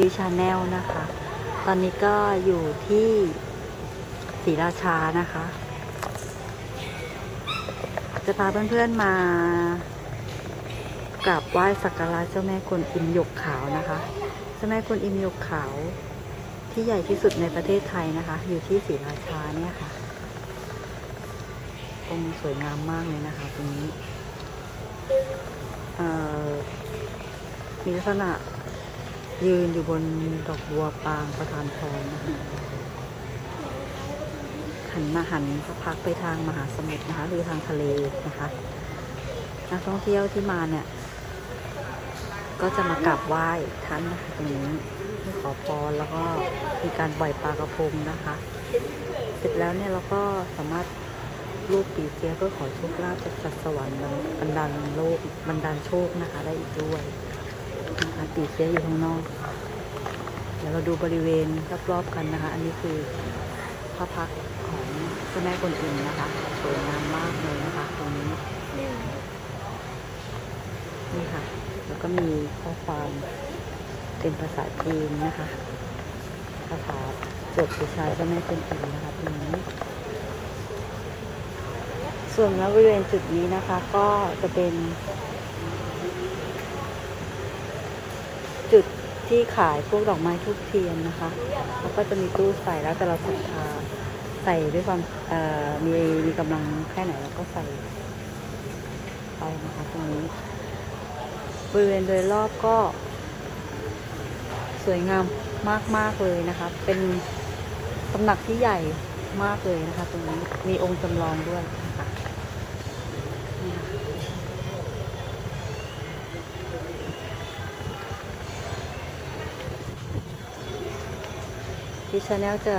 ชิวชาแนลนะคะ ตอนนี้ก็อยู่ที่ศรีราชานะคะ จะพาเพื่อนๆมากราบไหว้สักการะเจ้าแม่กวนอิมหยกขาวนะคะ เจ้าแม่กวนอิมหยกขาวที่ใหญ่ที่สุดในประเทศไทยนะคะ อยู่ที่ศรีราชาเนี่ยค่ะองค์สวยงามมากเลยนะคะตรงนี้มีลักษณะ ยืนอยู่บนดอกบัวปางประธานพรนะคะหันมาหันพระพักไปทางมหาสมุทรนะคะ หรือทางทะเลนะคะนักท่องเที่ยวที่มาเนี่ย ก็จะมากราบไหว้ท่านนะคะตรงนี้ขอพรแล้วก็มีการปล่อยปลากระพงนะคะ เสร็จแล้วเนี่ยเราก็สามารถรูปปีเสียเพื่อขอโชคลาภจากสัตว์สวรรค์บันดาลโลกบันดาลโชคนะคะ ได้อีกด้วย นะคะปีเสียอยู่ข้างนอก เดี๋ยวเราดูบริเวณรอบๆกันนะคะ อันนี้คือพระพักของเจ้าแม่กวนอิมนะคะสวยงามมากเลยนะคะตรงนี้นี่ค่ะ แล้วก็มีข้อความเป็นภาษาจีนนะคะคาถาจดบูชาเจ้าแม่กวนอิมนะคะตรงนี้ส่วนณบริเวณจุดนี้นะคะ ก็จะเป็น จุดที่ขายพวกดอกไม้ทุกเทียนนะคะแล้วก็จะมีตู้ใส่แล้วแต่เราศรัทธาใส่ด้วยความมีมีกำลังแค่ไหนเราก็ใส่ไปนะคะตรงนี้บริเวณโดยรอบก็ สวยงามมากๆเลยนะคะ เป็นตำหนักที่ใหญ่มากเลยนะคะ ตรงนี้มีองค์จำลองด้วยนะคะนี่ค่ะ ที่ชาแนลจะ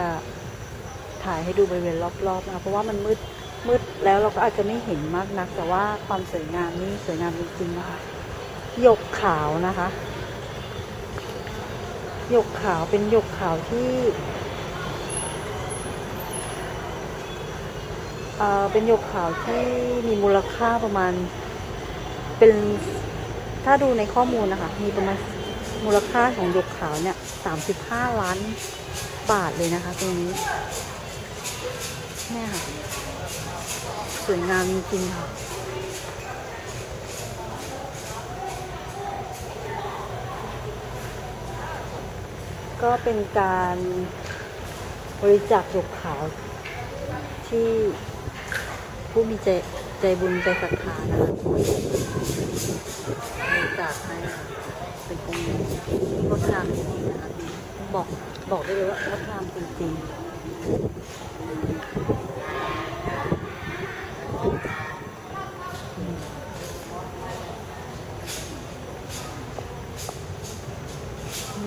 ถ่ายให้ดูบริเวณรอบๆนะคะเพราะว่ามันมืดมืดแล้วเราก็อาจจะไม่เห็นมากนัก แต่ว่าความสวยงามนี่สวยงามจริงๆนะคะหยกขาวนะคะหยกขาวเป็นหยกขาวที่เอ่อเป็นหยกขาวที่มีมูลค่าประมาณ เป็นถ้าดูในข้อมูลนะคะ มีประมาณ มูลค่าของหยกขาวเนี่ยสามสิบห้าล้านบาทเลยนะคะตรงนี้เนี่ยค่ะ สวยงามจริงๆค่ะ ก็เป็นการบริจาคหยกขาวที่ผู้มีใจใจบุญใจศรัทธานะคะบริจาคให้ค่ะ เป็นองค์งดงามจริงๆนะคะบอกบอกได้เลยว่างดงามจริงๆ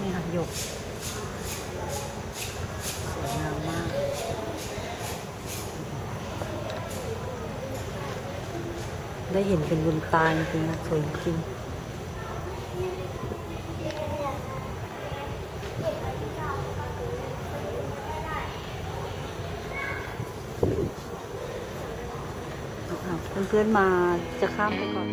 นี่ค่ะหยกสวยงามมากได้เห็นเป็นบุญตาจริงๆสวยจริง เพื่อนๆมาจะข้ามไปก่อน